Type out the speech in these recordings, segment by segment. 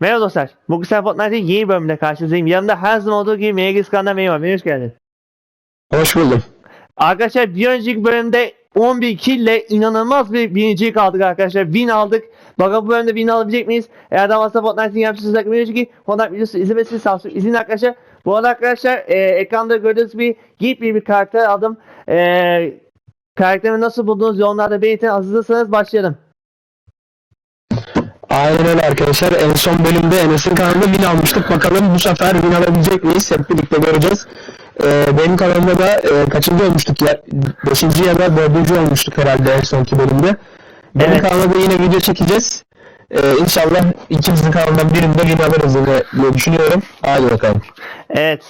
Merhaba dostlar. Bugün sen Fortnite'ın yeni bölümünde karşınızdayım. Yanımda her zaman olduğu gibi Megas Kan'dan benim var. Hoş geldin. Hoş buldum. Arkadaşlar bir önceki bölümde 11 kill ile inanılmaz bir birincilik aldık arkadaşlar. Win aldık. Bakalım bu bölümde win alabilecek miyiz? Eğer daha fazla Fortnite'ın yapmışsınız bir önceki Fortnite videosu izlemesini sağ izin arkadaşlar. Bu arada arkadaşlar e, ekranda gördüğünüz bir Geek bir, bir karakter aldım. E, karakterimi nasıl buldunuz yorumlarda belirtin. Hazırsanız başlayalım. Aynen öyle arkadaşlar. En son bölümde Enes'in kanalında win almıştık. Bakalım bu sefer win alabilecek miyiz? Hep birlikte göreceğiz. Ee, benim kanalımda da e, kaçıncı olmuştuk ya? Beşinci ya da dördüncü olmuştuk herhalde en sonki bölümde. Benim Evet. kanalda da yine video çekeceğiz. Ee, inşallah ikimizin kanalından birinde win alırız diye düşünüyorum. Hadi bakalım. Evet.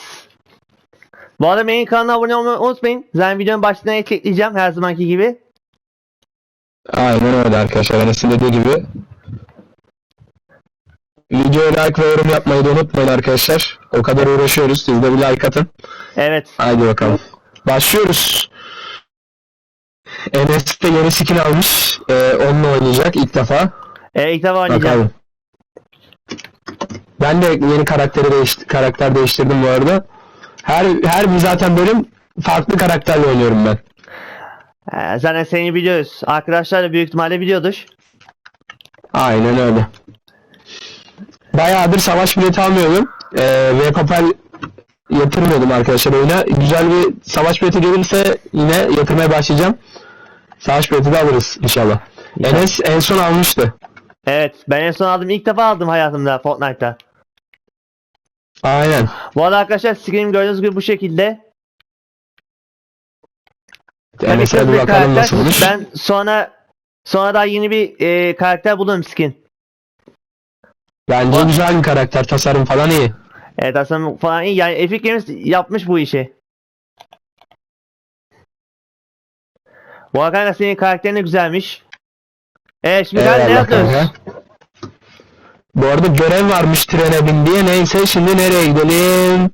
Bu arada benim kanalıma abone olmayı unutmayın. Zaten videonun başlığına ekleyeceğim her zamanki gibi. Aynen öyle arkadaşlar. Enes'in dediği gibi. Videoya like ve yorum yapmayı da unutmayın arkadaşlar. O kadar uğraşıyoruz. Siz de bir like atın. Evet. Haydi bakalım. Başlıyoruz. Enes de yeni skin almış. Ee, onunla oynayacak ilk defa. Ee, ilk defa oynayacağım. Bakalım. Ben de yeni karakteri değiş karakter değiştirdim bu arada. Her her bir zaten bölüm farklı karakterle oynuyorum ben. Ee, zaten seni biliyoruz. Arkadaşlar da büyük ihtimalle biliyordur. Aynen öyle. Bayağıdır savaş bileti almıyordum. Ee, ve Kopel yatırmıyordum arkadaşlar oyuna. Güzel bir savaş bileti gelirse yine yatırmaya başlayacağım. Savaş bileti de alırız inşallah. Enes en son almıştı. Evet. Ben en son aldım. ilk defa aldım hayatımda Fortnite'ta. Aynen. Bu arada arkadaşlar screen gördüğünüz gibi bu şekilde. Enes'e bir bakalım karakter. nasıl olmuş. Ben sonra sonra daha yeni bir e, karakter buldum skin. Bence güzel bir karakter. Tasarım falan iyi. Evet aslında falan iyi. Yani Epic Games yapmış bu işi. Bu arada senin karakterin de güzelmiş. Evet şimdi ben ne Eyvallah yapıyoruz? kanka. Bu arada görev varmış trene bin diye. Neyse şimdi nereye gidelim?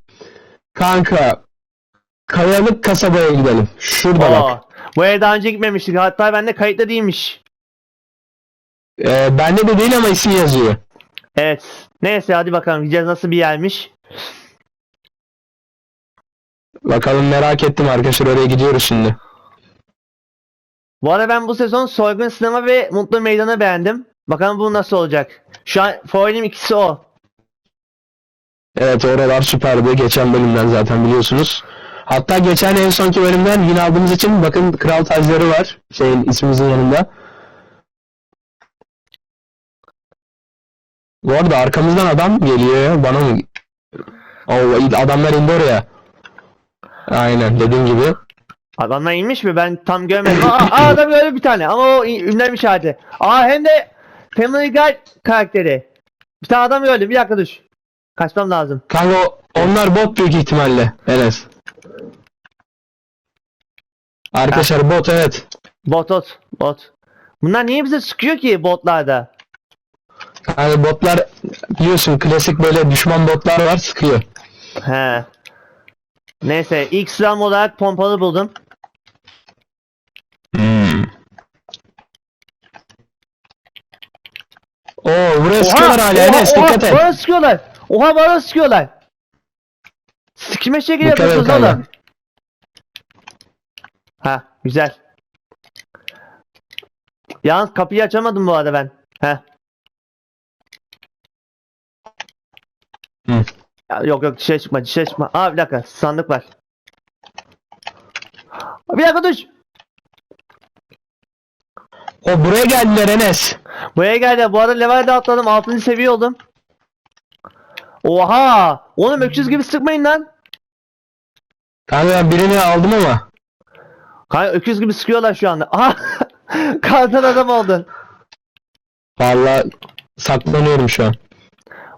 Kanka. Kayalık kasabaya gidelim. Şurada bak. Oo, bu eve daha önce gitmemiştik. Hatta bende kayıtlı değilmiş. Ee, bende de değil ama isim yazıyor. Evet. Neyse hadi bakalım gideceğiz nasıl bir yermiş. Bakalım merak ettim arkadaşlar oraya gidiyoruz şimdi. Bu arada ben bu sezon Soygun Sinema ve Mutlu Meydan'ı beğendim. Bakalım bu nasıl olacak. Şu an favorim ikisi o. Evet oralar süperdi. Geçen bölümden zaten biliyorsunuz. Hatta geçen en sonki bölümden win aldığımız için bakın kral tacları var. Şeyin ismimizin yanında. Bu arada arkamızdan adam geliyor. Bana mı? Oo, adamlar indi oraya. Aynen dediğim gibi. Adamlar inmiş mi? Ben tam görmedim. Aa, aa adam gördü bir tane ama o ünlenmiş halde. Aa hem de Family Guy karakteri. Bir tane adam gördüm. Bir dakika dur. Kaçmam lazım. Kanka onlar bot büyük ihtimalle. Enes. Arkadaşlar bot evet. Bot bot bot. Bunlar niye bize sıkıyor ki botlarda? Yani botlar biliyorsun klasik böyle düşman botlar var sıkıyor. He. Neyse ilk sıram olarak pompalı buldum. Oo buraya sıkıyorlar hala Enes oha, dikkat et. Bana sıkıyorlar. Oha bana sıkıyorlar. Kime şekil yapıyorsunuz oğlum? Ha güzel. Yalnız kapıyı açamadım bu arada ben. He. Hı. Ya, yok yok dışarı çıkma dışarı çıkma. Aa bir dakika sandık var. Bir dakika dur. O buraya geldiler Enes. Buraya geldi. Bu arada level de atladım. 6. seviye oldum. Oha! Oğlum öküz gibi sıkmayın lan. Kanka birini aldım ama. Kanka öküz gibi sıkıyorlar şu anda. Aha! Kardan adam oldun. Vallahi saklanıyorum şu an.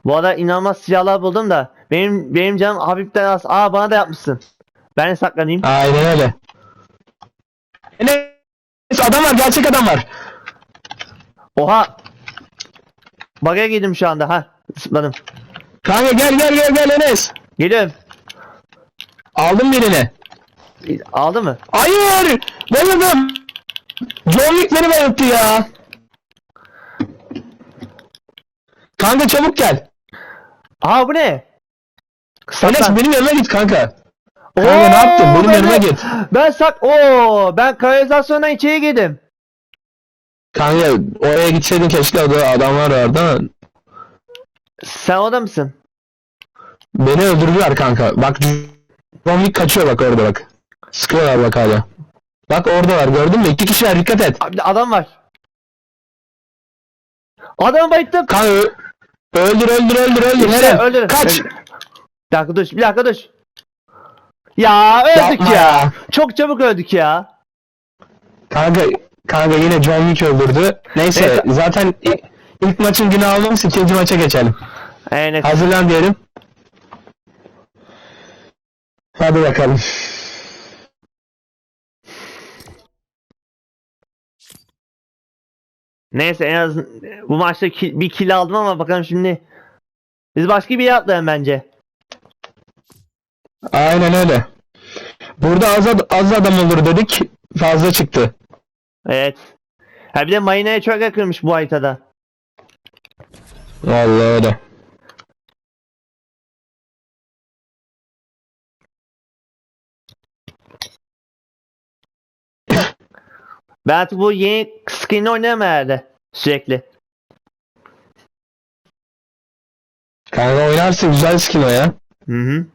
Bu arada inanılmaz silahlar buldum da. Benim benim canım hafiften az. Aa bana da yapmışsın. Ben saklanayım. Aynen öyle. Enes adam var gerçek adam var. Oha! Bug'a girdim şu anda. Ha zıpladım. Kanka gel gel gel gel Enes. Geliyorum. Aldım birini. Aldı mı? Hayır. Bayıldım. John Wick beni bayılttı ya. Kanka çabuk gel. Aa bu ne? Enes Saklan. benim yanıma git kanka. Kanka ne yaptın? Benim ben yanıma git. Ben sak Oo, ben kanalizasyondan içeri girdim. Kanka oraya gitseydin keşke orada adamlar vardı ama Sen orada mısın? beni öldürdüler kanka. Bak Wick kaçıyor bak orada bak. Sıkıyorlar bak hala. Bak oradalar gördün mü? İki kişiler dikkat et. Abi adam var. Adam bayıttım. Kanka öldür öldür öldür öldür. Eren, öldürün. Kaç. Öldür. Bir dakika dur. Bir dakika dur. Ya öldük Yapma ya. ya. Çok çabuk öldük ya. Kanka kanka yine John Wick öldürdü. Neyse Evet. zaten i- ilk maçın günü almamız ikinci maça geçelim. Evet. Hazırlan diyelim. Hadi bakalım. Neyse en az bu maçta ki- bir kill aldım ama bakalım şimdi. Biz başka bir yere atlayalım bence. Aynen öyle. Burada az, ad- az adam olur dedik. Fazla çıktı. Evet. Ha bir de marinaya çok yakınmış bu haritada. Vallahi öyle. Ben artık bu yeni skin'i oynayamam herhalde. Sürekli. Kanka oynarsın güzel skin o ya. Hı hı.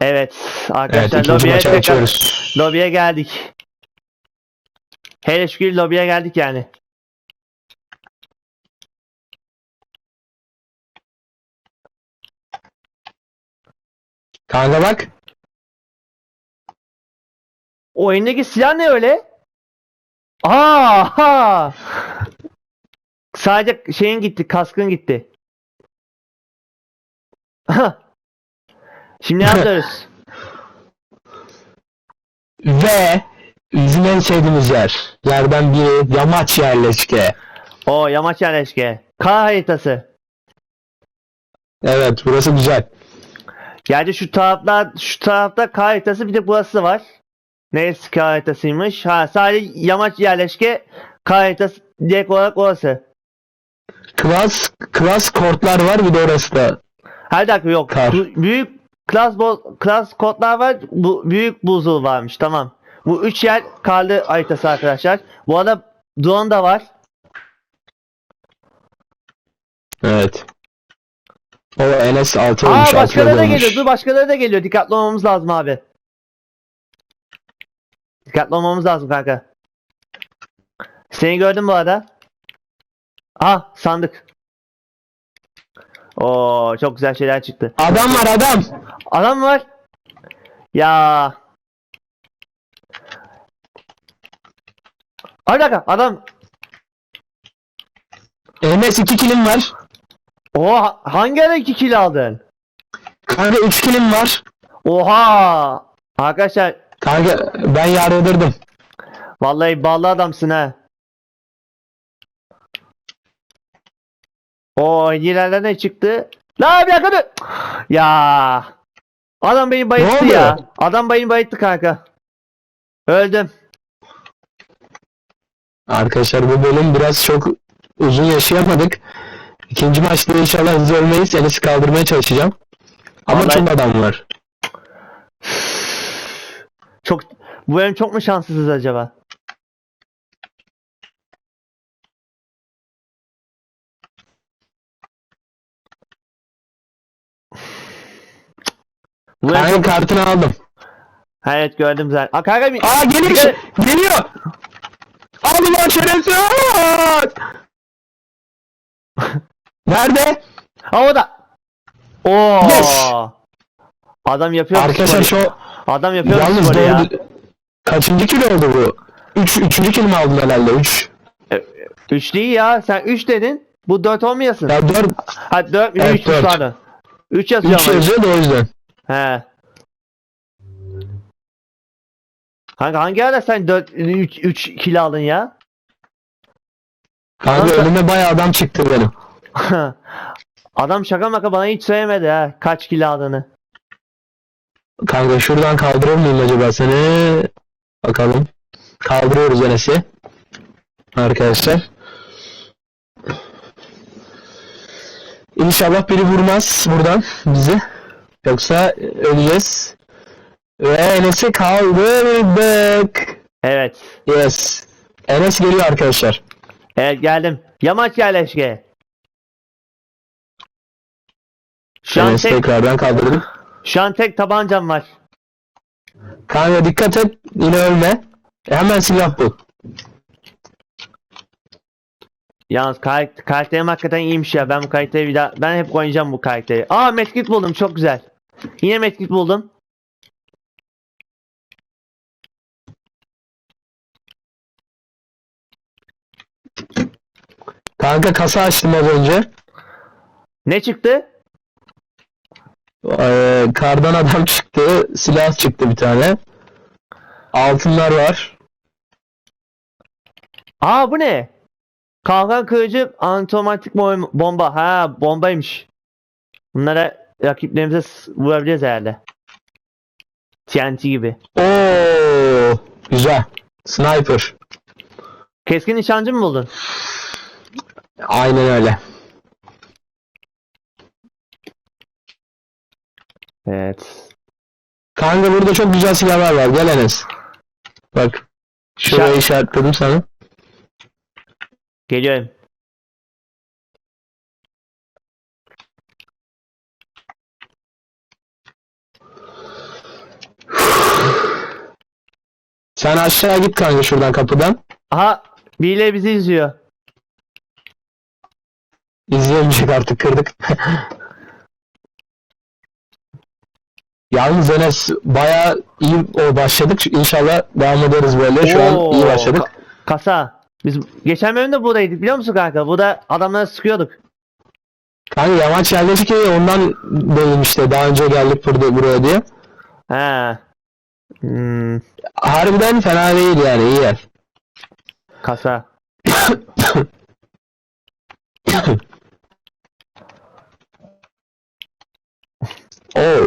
Evet Evet arkadaşlar ikinci lobiye tekrar lobiye geldik. Hele şükür lobiye geldik yani. Kanka bak. O elindeki silah ne öyle? Aa! Ha! Sadece şeyin gitti, kaskın gitti. Şimdi ne yapıyoruz? Ve bizim en sevdiğimiz yer. Yerden biri yamaç yerleşke. O yamaç yerleşke. K haritası. Evet burası güzel. Gerçi şu tarafta şu tarafta K haritası bir de burası var. Neresi K haritasıymış? Ha sadece yamaç yerleşke K haritası direkt olarak orası. Klas, klas kortlar var bir de orası da. Her dakika yok. Kar. Büyük klas bo klas kodlar var. Bu büyük buzul varmış. Tamam. Bu üç yer karlı haritası arkadaşlar. Bu arada drone da var. Evet. O Enes 6 Aa olmuş. başkaları altına da geliyor. Dur başkaları da geliyor. Dikkatli olmamız lazım abi. Dikkatli olmamız lazım kanka. Seni gördüm bu arada. Ah sandık. Oo çok güzel şeyler çıktı. Adam var adam. Adam var? Ya. Ay bir dakika adam. Enes 2 kilim var. Oha hangi ara 2 kill aldın? Kanka 3 kilim var. Oha. Arkadaşlar Kanka ben yardırdım. vallahi ballı adamsın ha. O ileride ne çıktı? La bir dakika. Ya. Adam beni bayılttı ya. Adam beni bayılttı kanka. Öldüm. Arkadaşlar bu bölüm biraz çok uzun yaşayamadık. İkinci maçta inşallah hızlı ölmeyiz. Enes'i kaldırmaya çalışacağım. Ama Vallahi- çok adam var. Çok bu bölüm çok mu şanssızız acaba? Bu bölüm Kanka çok... kartını aldım. Ha, Evet gördüm zaten. Aa, kanka bir... Aa geliyor. Gel- Geliyor. Al ulan şerefsiz. Nerede? Havada. Oo. Yes. Adam yapıyor Arkadaşlar şu Adam yapıyor yalnız sporu ya. doğru. Kaçıncı kilo oldu bu? Üç, üçüncü kilo mu aldın herhalde? Üç. Üç değil ya. Sen üç dedin. Bu dört olmayasın. Ya dört. Ha dört mi? Evet, üç dört. pardon. Üç yazıyor Üç ama. yazıyor da o yüzden. He. Kanka hangi ara sen 4 3 3 kilo aldın ya? Kanka Kanka- önüme bayağı adam çıktı benim. Adam şaka maka bana hiç söylemedi ha kaç kilo aldığını. Kanka şuradan kaldırır mıyım acaba seni? Bakalım. Kaldırıyoruz Enes'i. Arkadaşlar. İnşallah biri vurmaz buradan bizi. Yoksa öleceğiz. Ve Enes'i kaldırdık. Evet. Yes. Enes geliyor arkadaşlar. Evet geldim. Yamaç yerleşke. Şu an Enes tek, tekrardan kaldırdık. şu an tek tabancam var. Kanka dikkat et. Yine ölme. Hemen silah bul. Yalnız karakter, karakterim hakikaten iyiymiş ya. Ben bu karakteri bir daha ben hep oynayacağım bu karakteri. Aa medkit buldum çok güzel. Yine medkit buldum. Kanka kasa açtım az önce. Ne çıktı? Ee, kardan adam çıktı. Silah çıktı bir tane. Altınlar var. Aa bu ne? Kalkan kırıcı antomatik bom- bomba. Ha bombaymış. Bunlara rakiplerimize vurabiliriz herhalde. TNT gibi. Oo, güzel. Sniper. Keskin nişancı mı buldun? Aynen öyle. Evet. Kanka burada çok güzel silahlar var. Gel Enes. Bak. Şurayı İşaret- işaretledim sana. Geliyorum. Sen aşağı git kanka şuradan kapıdan. Aha birileri bizi izliyor. İzleyemeyecek artık kırdık. Yalnız Enes baya iyi o başladık. İnşallah devam ederiz böyle. Şu an Oo, iyi başladık. ka- kasa. Biz geçen bölümde buradaydık biliyor musun kanka? Burada adamları sıkıyorduk. Kanka yamaç yerleşik ya ondan değil işte. Daha önce geldik burada buraya diye. He. Hmm, Harbiden fena değil yani iyi yer. kasa. Oo.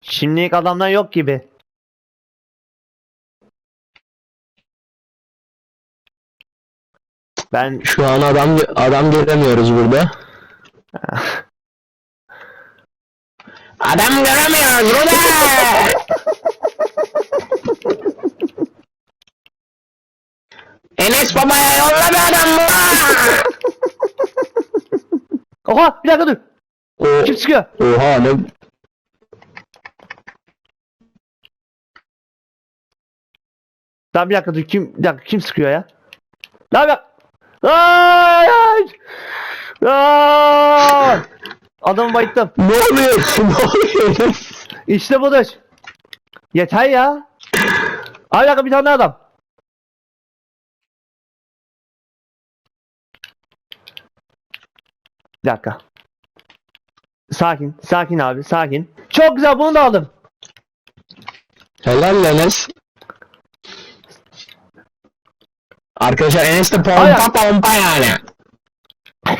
Şimdilik adamlar yok gibi. Ben Şu an adam adam göremiyoruz burada. adam göremiyoruz burada. Enes babaya yolla bir adam mı? Oha bir dakika dur. O, Kim sıkıyor? oha ne? Lan bir dakika dur. Kim bir dakika kim sıkıyor ya? Lan bak. Ay ay. Aa! Adamı bayıttım. Ne oluyor? ne oluyor? İşte budur. Yeter ya. Ay bir dakika bir tane adam. Bir dakika. Sakin, sakin abi, sakin. Çok güzel bunu da aldım. Helal Enes. Arkadaşlar Enes de pompa Aynen. pompa yani.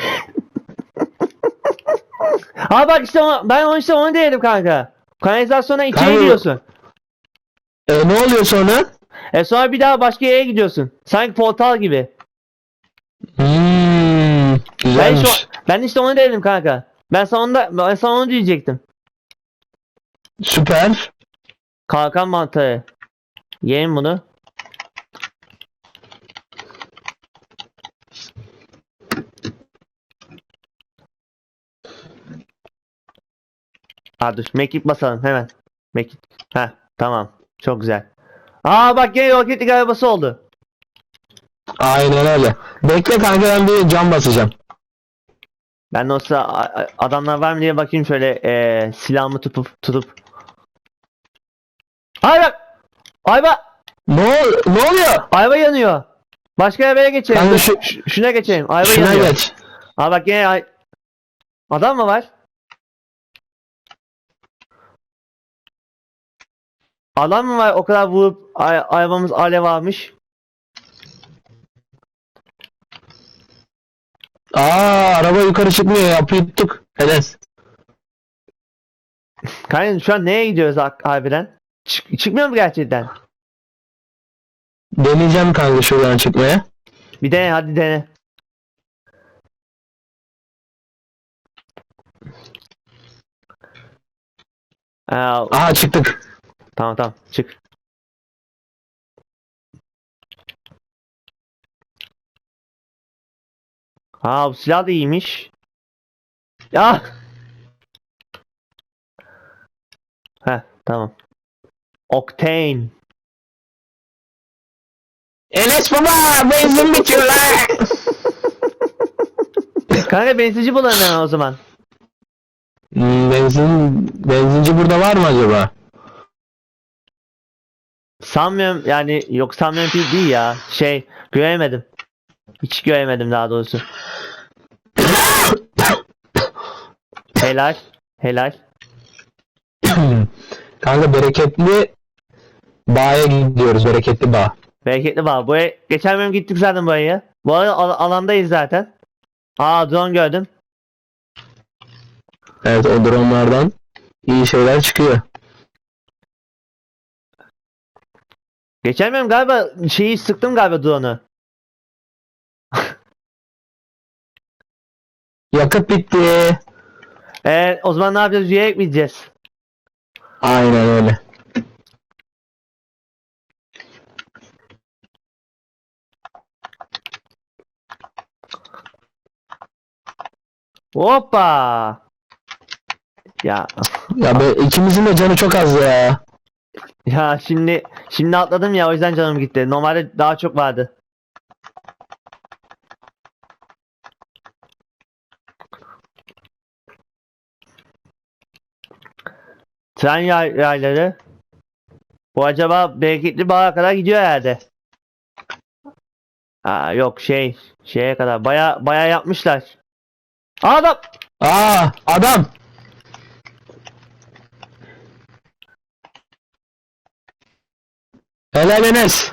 Ha bak işte ben onu işte onu diyelim kanka. Kanalizasyona içeri Kanka- giriyorsun. E, ne oluyor sonra? E sonra bir daha başka yere gidiyorsun. Sanki portal gibi. Hmm, Ben, güzelmiş. Ben işte onu dedim kanka. Ben sana onu, da, ben sana onu diyecektim. Süper. Kalkan mantarı. Yiyelim bunu. Ha dur. Mekik basalım hemen. Mekik. Ha tamam. Çok güzel. Aa bak gene roketlik arabası oldu. Aynen öyle. Bekle kanka ben bir cam basacağım. Ben de o sıra a- a- adamlar var mı diye bakayım şöyle eee silahımı tutup tutup. Ay bak. Ayva. Ne, ol- ne oluyor? Ayva yanıyor. Başka arabaya geçelim. Kanka şu- şuna geçelim. Ayva Şuna yanıyor. geç. Aa bak yine ay... Adam mı var? Adam mı var o kadar vurup ay- arabamız alev almış. Aa araba yukarı çıkmıyor ya yuttuk. Enes. Kanka şu an neye gidiyoruz hak- harbiden? Çık- çıkmıyor mu gerçekten? Deneyeceğim kanka şuradan çıkmaya. Bir dene hadi dene. Aa, Aha çıktık. tamam tamam çık. Aa bu silah da iyiymiş. Ya. Heh tamam. Octane. Enes baba benzin bitiyor lan. Kanka benzinci bulalım hemen o zaman. Hmm, benzin benzinci burada var mı acaba? Sanmıyorum yani yok sanmıyorum ki değil ya. Şey göremedim. Hiç göremedim daha doğrusu. helal. Helal. kanka bereketli bağa gidiyoruz bereketli bağ. Bereketli var. Buraya geçen bölüm gittik zaten buraya. Bu arada al- alandayız zaten. Aa drone gördüm. Evet o dronlardan iyi şeyler çıkıyor. Geçen bölüm galiba şeyi sıktım galiba drone'u. Yakıt bitti. Ee, o zaman ne yapacağız? Yürüyerek mi gideceğiz? Aynen öyle. Hoppa. Ya Ya be, ikimizin de canı çok az ya. ya şimdi şimdi atladım ya o yüzden canım gitti. Normalde daha çok vardı. Tren yay- yayları. Bu acaba bereketli bağa kadar gidiyor herhalde. Aa yok şey şeye kadar baya baya yapmışlar. Adam Aa adam. Helal Enes.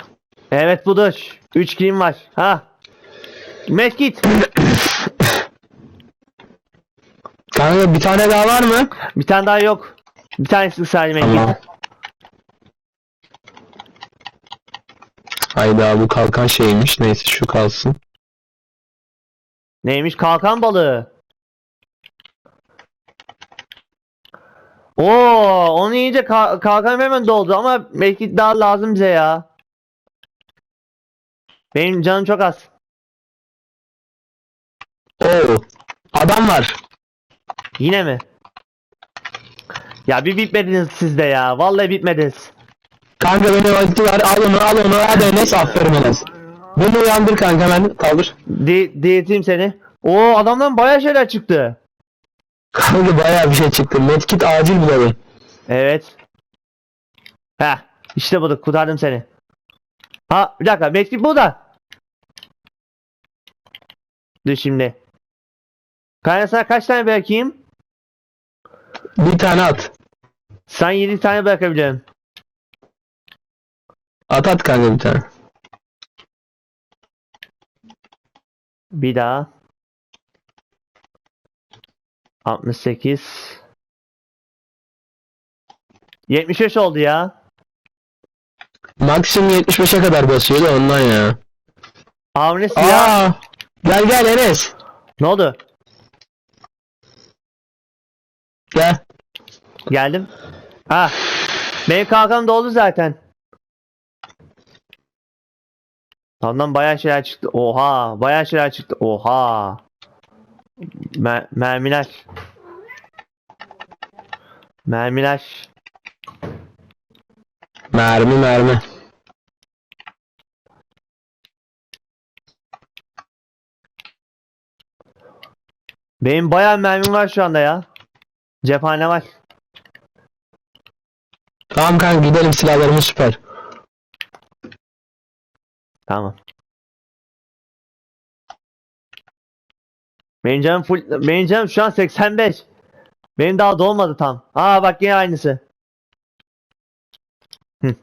Evet budur. 3 kilim var. Ha. Medkit. Kanka bir tane daha var mı? Bir tane daha yok. Bir tanesi medkit. Tamam. Hayda bu kalkan şeymiş. Neyse şu kalsın. Neymiş? Kalkan balığı. Oo, onu yiyince ka- kalkan hemen doldu ama medkit daha lazım bize ya. Benim canım çok az. Oo. Adam var. Yine mi? Ya bir bitmediniz siz de ya. Vallahi bitmediniz. Kanka beni öldüler. Al onu al onu. Hadi Enes aferin Enes. Bunu uyandır kanka hemen kaldır. Di diyeteyim seni. Oo adamdan bayağı şeyler çıktı. Kanka bayağı bir şey çıktı. Medkit acil bulalım. Evet. Heh. işte bulduk. Kurtardım seni. Ha bir dakika. Medkit burada. Dur şimdi. Kayna sana kaç tane bırakayım? Bir tane at. Sen 7 tane bırakabiliyorum. At at kanka bir tane. Bir daha. 68. 75 oldu ya. Maksimum 75'e kadar basıyordu ondan ya. Avni silah. Aa! Gel gel Enes. Ne oldu? Gel. Geldim. Ha. Kalkanım doldu zaten. Ondan bayağı şeyler çıktı. Oha. Bayağı şeyler çıktı. Oha. Mer mermiler. Mermiler. Mermi mermi. Benim bayağı mermim var şu anda ya. Cephane var. Tamam kanka gidelim silahlarımız süper. Tamam. Benim canım full benim şu an 85. Benim daha dolmadı tam. Aa bak yine aynısı. Hı.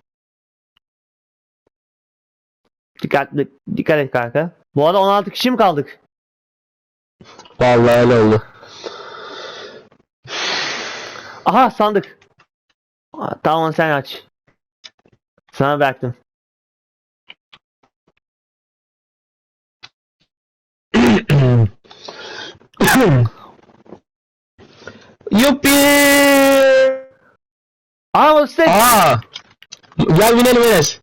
Dikkatli dikkat et kanka. Bu arada 16 kişi mi kaldık? Vallahi öyle oldu. Aha sandık. Tamam sen aç. Sana bıraktım. Yuppi! Aa Mustafa Aa! Gel binelim Enes.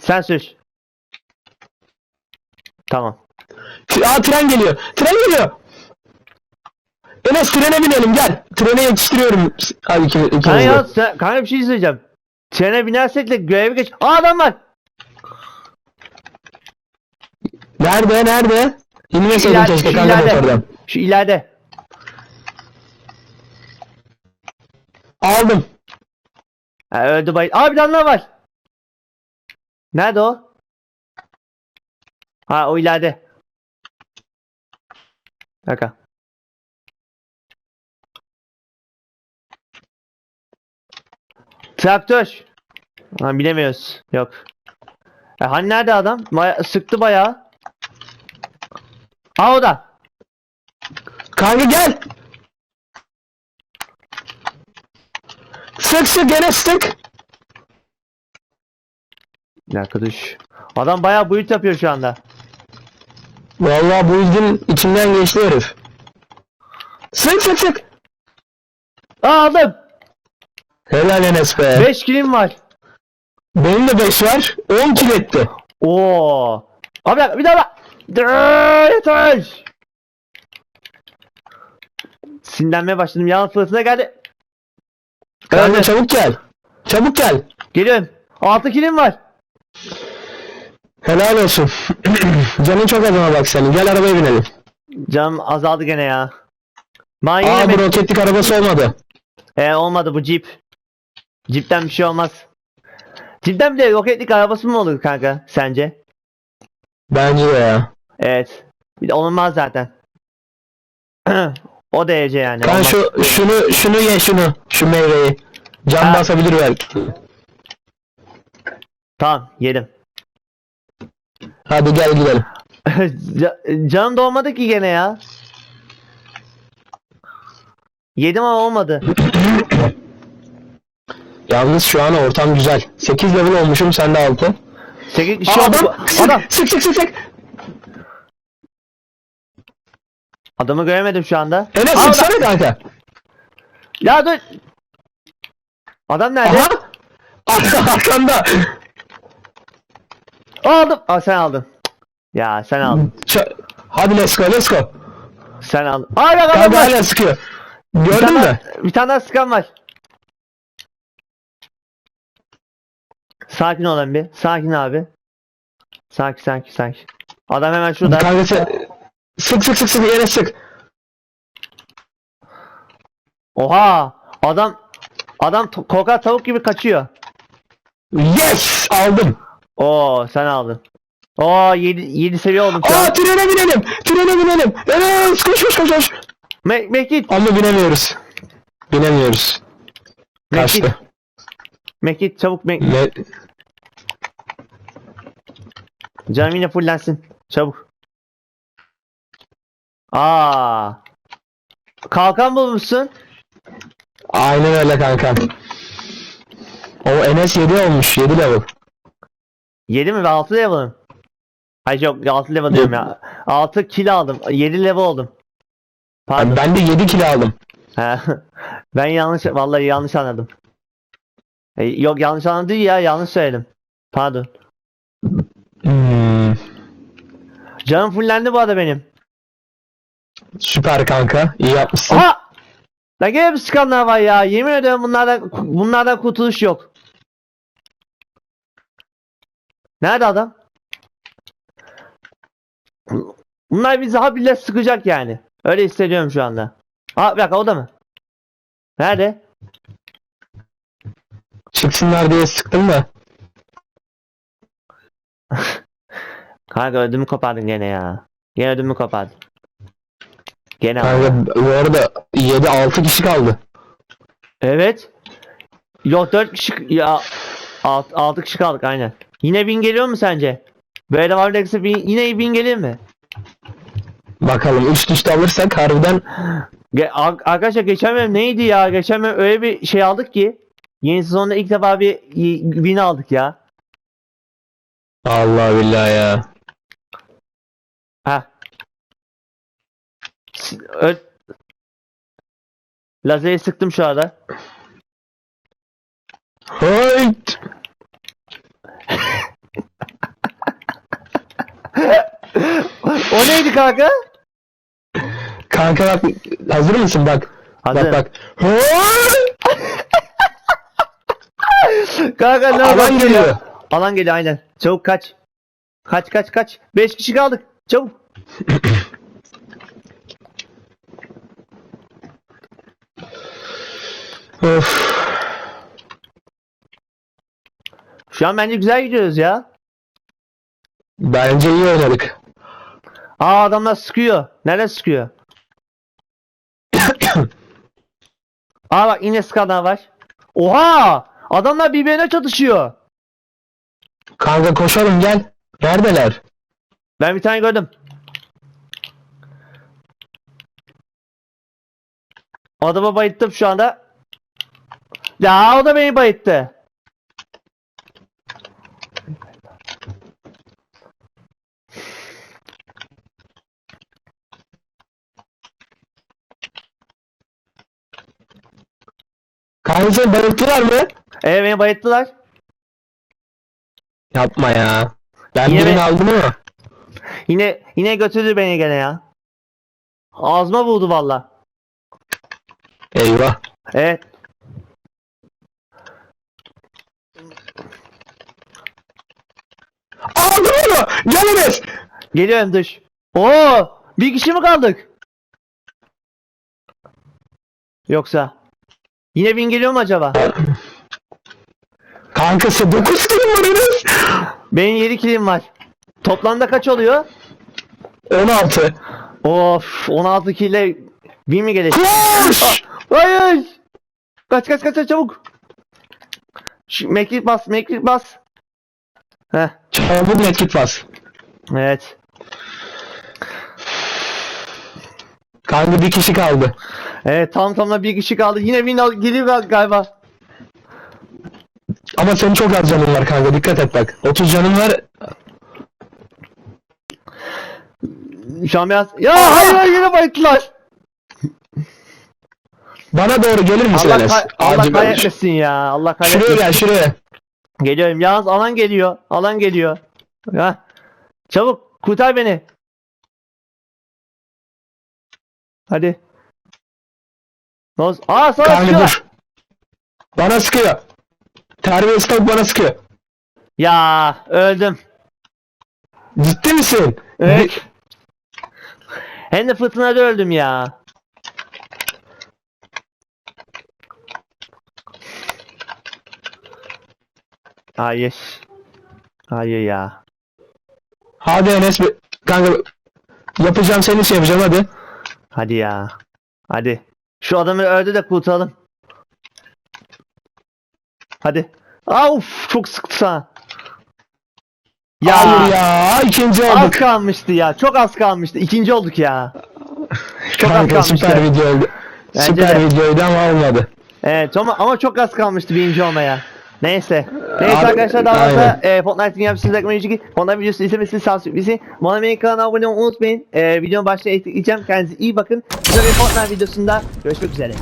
sen sür. Tamam. Aa tren geliyor. Tren geliyor. Enes trene binelim gel. Trene yetiştiriyorum. Hadi iki, ikimiz Kanka ya sen, kanka bir şey söyleyeceğim. Trene binersek de görevi geç. Aa adam var. Nerede nerede? İnmeseydin İleride, keşke şu kanka ileride. motordan. Şu ileride. Aldım. Ha, öldü bay. Aa bir tane daha var. Nerede o? Ha o ileride. Bakın. Traktör. Ha, bilemiyoruz. Yok. E, hani nerede adam? Baya- sıktı bayağı. Ha o da. Kanka gel. Sık sık Enes sık. Düş. Adam bayağı build yapıyor şu anda. Vallahi bu yüzden içimden geçti herif. Sık sık sık. Aa aldım. Helal Enes be. 5 kilim var. Benim de 5 var. 10 kill etti. Oo. Abi bir daha bak. Dııı, Yeter. Sinirlenmeye başladım. Yalnız fırtına geldi. Kanka çabuk gel. Çabuk gel. Geliyorum. 6 kilim var. Helal olsun. Canın çok azına bak senin. Gel arabaya binelim. Canım azaldı gene ya. Ben Aa bu roketlik arabası olmadı. Ee, olmadı bu Jeep. Jeep'ten bir şey olmaz. Jeep'ten bile roketlik arabası mı olur kanka sence? Bence de ya. Evet. Bir de olmaz zaten. o derece yani. Olmaz. şu şunu şunu ye şunu. Şu meyveyi. Can Ha. basabilir belki. Tamam yedim. Hadi gel gidelim. Ca- Canım dolmadı ki gene ya. Yedim ama olmadı. Yalnız şu an ortam güzel. 8 level olmuşum sen de 6. 8 kişi Aa, oldu. adam, bu- Adam. sık sık sık sık. Adamı göremedim şu anda. Enes Aa, sıksana kanka. Ya dur. Adam nerede? Aha. Arkanda. Aldım. Aa sen aldın. Ya sen aldın. Ç- Hadi let's go let's go. Sen aldın. Aa bak adam Kanka var. hala sıkıyor. Bir Gördün tane, mü? bir tane daha sıkan var. Sakin olun bir. Sakin abi. Sakin sakin sakin. Adam hemen şurada. Sen... Sık sık sık sık yere sık. Oha! Adam adam korkak tavuk gibi kaçıyor. Yes! Aldım. Oo sen aldın. Oo 7 7 seviye oldum Aa an. trene binelim. Trene binelim. Enes koş koş koş koş. Me Mekit, Ama binemiyoruz. Binemiyoruz. Mekit, Kaçtı. Mekit çabuk Mek Ne? Canım yine fullensin. Çabuk. Aa. Kalkan bulmuşsun. Aynen öyle kanka. O Enes 7 olmuş. 7 level. 7 mi? Ben 6 level'ım. Hayır yok 6 level diyorum ya. 6 kill aldım. 7 level oldum. Pardon. Ben de 7 kilo aldım. He. ben yanlış vallahi yanlış anladım. E, yok yanlış anladım ya yanlış söyledim. Pardon. Hmm, Canım fullendi bu arada benim. süper kanka. İyi yapmışsın. Aha! Lan gene bir skanlar var ya. Yemin ediyorum bunlardan bunlardan kurtuluş yok. Nerede adam? Bunlar bizi habire sıkacak yani. Öyle hissediyorum şu anda. Aa bir dakika o da mı? Nerede? Çıksınlar diye sıktım da. Kanka ödümü kopardın gene ya. Gene ödümü kopardın. Gene. Kanka bu arada 7-6 kişi kaldı. Evet. Yok 4 kişi ya 6, 6 kişi kaldık aynen. Yine bin geliyor mu sence? Böyle devam ederse win- yine win gelir mi? Bakalım üst üste alırsak harbiden Ge- ar- arkadaşlar geçen bölüm neydi ya? Geçen bölüm öyle bir şey aldık ki. Yeni sezonda ilk defa bir win aldık ya. Allah billahi ya. Ha. Lazeri sıktım şu anda. Hayt. O neydi kanka? Kanka bak hazır mısın bak. Hazır. Bak bak. Kanka ne Alan geliyor. ya? Alan geliyor aynen. Çabuk kaç. Kaç kaç kaç. 5 kişi kaldık. Çabuk. Of. Şu an bence güzel gidiyoruz ya. Bence iyi oynadık. Aa adamlar sıkıyor. Nerede sıkıyor? Aa bak yine sıkanlar var. Oha! Adamlar birbirine çatışıyor. Kanka koşalım gel. Neredeler? Ben bir tane gördüm. Adamı bayılttım şu anda. Ya o da beni bayılttı. Kanka seni bayılttılar mı? Evet beni bayılttılar. Yapma ya. Ben Yine birini mi? aldım ama. Yine yine götürdü beni gene ya. Ağzıma vurdu valla. Eyvah. Evet. Aldım onu. Gel Enes. Geliyorum dış. Oo! Bir kişi mi kaldık? Yoksa yine win geliyor mu acaba? Kankası 9 kilim var Enes. Benim 7 kilim var. Toplamda kaç oluyor? 16. Of 16 kille win mi gelecek? Koş. Hayır! Kaç kaç kaç çabuk. Meklik bas meklik bas. Heh Çabuk medkit bas. evet. Kanka bir kişi kaldı. Evet tam tamına bir kişi kaldı. Yine win al geliyor gal- galiba. Ama senin çok az canın var kanka dikkat et bak. 30 canın var. Şu an biraz... Ya hayır hayır yine bayılttılar. Bana doğru gelir misin Allah, Enes? kay- Allah kahretmesin ya. Allah Şuraya kahretmesin. gel şuraya. Geliyorum. Yalnız alan geliyor. Alan geliyor. Ha. Çabuk kurtar beni. Hadi. Noz. Aa sana sıkıyorlar. Bana sıkıyor. Terbiyesiz tavuk bana sıkıyor. Ya öldüm. Ciddi misin? Evet. Hem de fırtınada öldüm ya. Hayır. Hayır ya. Hadi Enes bir- kanka yapacağım seni şey yapacağım hadi. Hadi ya. Hadi. Şu adamı öldü de kurtulalım. Hadi. Uf çok sıktı sana. Ya, Hayır ya ikinci az olduk. kalmıştı ya. Çok az kalmıştı. İkinci olduk ya. Çok az Kanka kalmıştı. süper video oldu. Bence süper de. videoydu ama olmadı. Evet ama, ama çok az kalmıştı birinci olmaya. Neyse. Neyse Abi, arkadaşlar daha fazla e, Fortnite'ın yapışınız ekmeği ki Fortnite videosu izlemesini sağlık bizi. Bana benim kanalına abone olmayı unutmayın. E, videonun başına ekleyeceğim. Kendinize iyi bakın. Güzel bir Fortnite videosunda görüşmek üzere.